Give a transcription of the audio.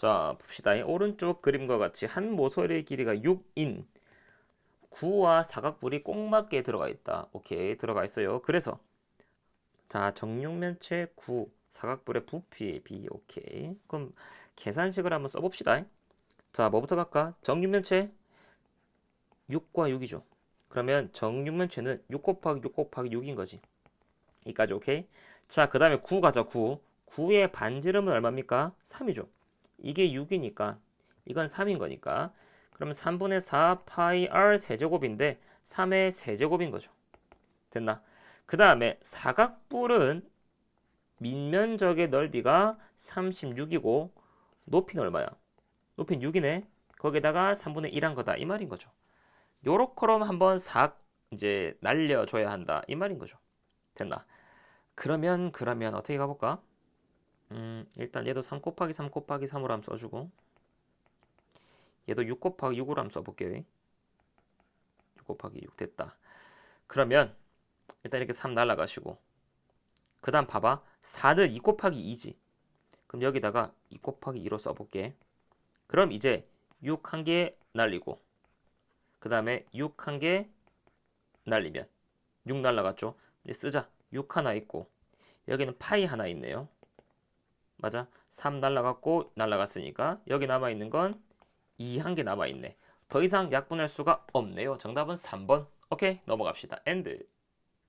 자, 봅시다. 이 오른쪽 그림과 같이 한 모서리의 길이가 6인 9와 사각뿔이 꼭 맞게 들어가 있다. 오케이, 들어가 있어요. 그래서 자, 정육면체 9, 사각뿔의 부피 B. 오케이. 그럼 계산식을 한번 써봅시다. 자, 뭐부터 갈까? 정육면체 6과 6이죠. 그러면 정육면체는 6 곱하기 6 곱하기 6인 거지. 이까지 오케이. 자, 그 다음에 9 가자 9. 9의 반지름은 얼마입니까? 3이죠. 이게 6이니까 이건 3인 거니까 그러면 3분의 4 파이 r 세제곱인데 3의 세제곱인 거죠. 됐나? 그 다음에 사각뿔은 밑면적의 넓이가 36이고 높이는 얼마야? 높이는 6이네. 거기다가 3분의 1한 거다. 이 말인 거죠. 요렇게럼 한번 사 이제 날려줘야 한다. 이 말인 거죠. 됐나? 그러면 그러면 어떻게 가볼까? 음, 일단 얘도 3 곱하기 3 곱하기 3으로 한번 써주고. 얘도 6 곱하기 6으로 한번 써볼게요. 6 곱하기 6 됐다. 그러면 일단 이렇게 3 날라가시고. 그 다음 봐봐. 4는 2 곱하기 2지. 그럼 여기다가 2 곱하기 2로 써볼게. 그럼 이제 6 한 개 날리고. 그 다음에 6 한 개 날리면 6 날라갔죠? 이제 쓰자. 6 하나 있고. 여기는 파이 하나 있네요 맞아? 3 날라갔고 날라갔으니까 여기 남아있는 건 2 한 개 남아있네. 더 이상 약분할 수가 없네요. 정답은 3번. 오케이 넘어갑시다. 엔드